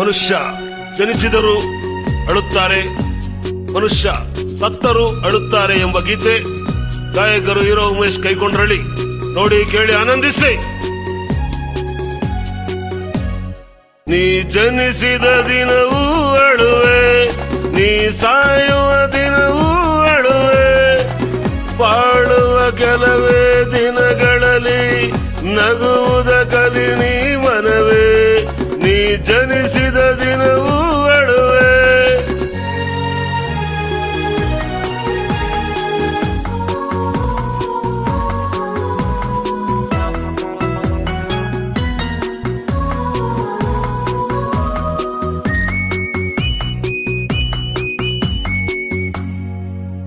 ಮನುಷ್ಯ ಜನಿಸಿದರು ಅಳುತ್ತಾರೆ, ಮನುಷ್ಯ ಸತ್ತರು ಅಳುತ್ತಾರೆ ಎಂಬ ಗೀತೆ ಗಾಯಕರು ಹೀರೋ ಉಮೇಶ್ ಕೈಕೊಂಡ್ರಳ್ಳಿ ನೋಡಿ, ಕೇಳಿ, ಆನಂದಿಸಿ. ನೀ ಜನಿಸಿದ ದಿನವೂ ಅಳುವೆ, ನೀ ಸಾಯುವ ದಿನವೂ ಅಳುವೆ, ಬಾಳುವ ಕೆಲವೇ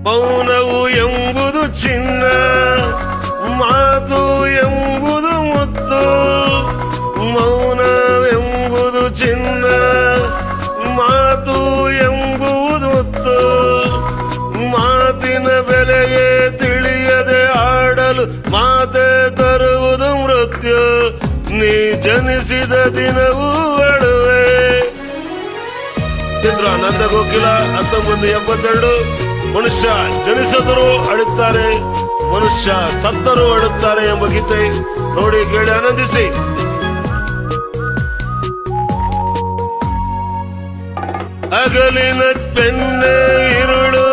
ಮೌನವು ಎಂಬುದು ಚಿನ್ನ, ಮಾತು ಎಂಬುದು ಮುತ್ತು, ಮೌನವೆಂಬುದು ಚಿನ್ನ, ಮಾತು ಎಂಬುದು ಮುತ್ತು. ಮಾತಿನ ಬೆಲೆಗೆ ತಿಳಿಯದೆ ಆಡಲು ಮಾತೆ ತರುವುದು ಮೃತ್ಯು, ನೀ ಜನಿಸಿದ ದಿನವೂ ಅಡುವೆ ಚಂದ್ರ ನಂದ ಗೋಕಿಲ ಹತ್ತೊಂಬತ್ತು ಎಪ್ಪತ್ತೆರಡು ಮನುಷ್ಯ ಜನಿಸಿದರೂ ಅಳುತ್ತಾರೆ, ಮನುಷ್ಯ ಸತ್ತರೂ ಅಳುತ್ತಾರೆ ಎಂಬ ಗೀತೆ ನೋಡಿ ಕೇಳಿ ಆನಂದಿಸಿ. ಅಗಲಿನ ಪೆನ್ನೆ ಇರುಳು,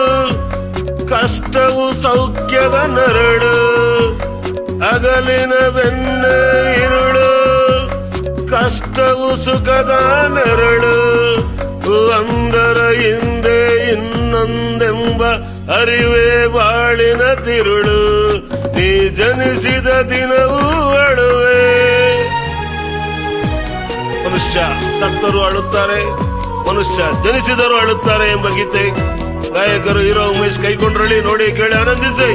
ಕಷ್ಟವು ಸೌಖ್ಯದ ನರಳು. ಅಗಲಿನ ಬೆನ್ನೆ ಇರುಳು, ಕಷ್ಟವು ಸುಖದ ನರಳು. ಅಂದರ ಹಿಂದೆ ಇನ್ನೊಂದೆಂಬ ಅರಿವೇ ಬಾಳಿನ ತಿರುಳು, ನೀ ಜನಿಸಿದ ದಿನವೂ ಅಳುವೆ. ಮನುಷ್ಯ ಸತ್ತರು ಅಳುತ್ತಾರೆ, ಮನುಷ್ಯ ಜನಿಸಿದರು ಅಳುತ್ತಾರೆ ಎಂಬ ಗೀತೆ ಗಾಯಕರು ಇರೋ ಉಮೇಶ್ ಕೈಕೊಂಡ್ರಳ್ಳಿ ನೋಡಿ ಕೇಳಿ ಆನಂದಿಸಿ.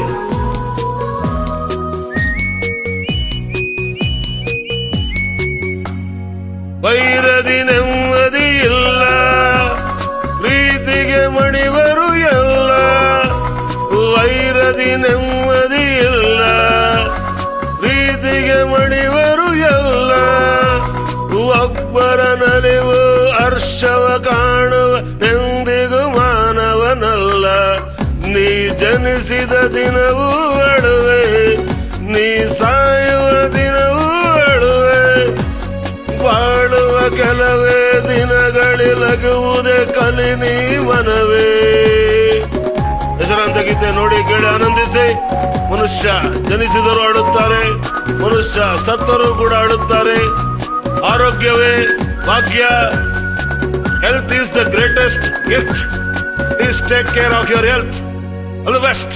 ವೈರದಿ ಒಬ್ಬರ ನಲಿವು ಹರ್ಷವ ಕಾಣುವ ಎಂದಿಗೂ ಮಾನವನಲ್ಲ. ನೀ ಜನಿಸಿದ ದಿನವೂ ಅಳುವೆ, ನೀ ಸಾಯುವ ದಿನವೂ ಅಳುವೆ. ಬಾಳುವ ಕೆಲವೇ ದಿನಗಳಿಲಗುವುದೇ ಕಲಿ ನೀ ಮನವೇ. ಹೆಸರಾಂತ ಗೀತೆ ನೋಡಿ ಕೇಳಿ ಆನಂದಿಸಿ. ಮನುಷ್ಯ ಜನಿಸಿದರೂ ಆಡುತ್ತಾರೆ ಮನುಷ್ಯ ಸತ್ತರೂ ಕೂಡ ಆಡುತ್ತಾರೆ ಆರೋಗ್ಯವೇ ಭಾಗ್ಯ health is the greatest gift please take care of your health all the best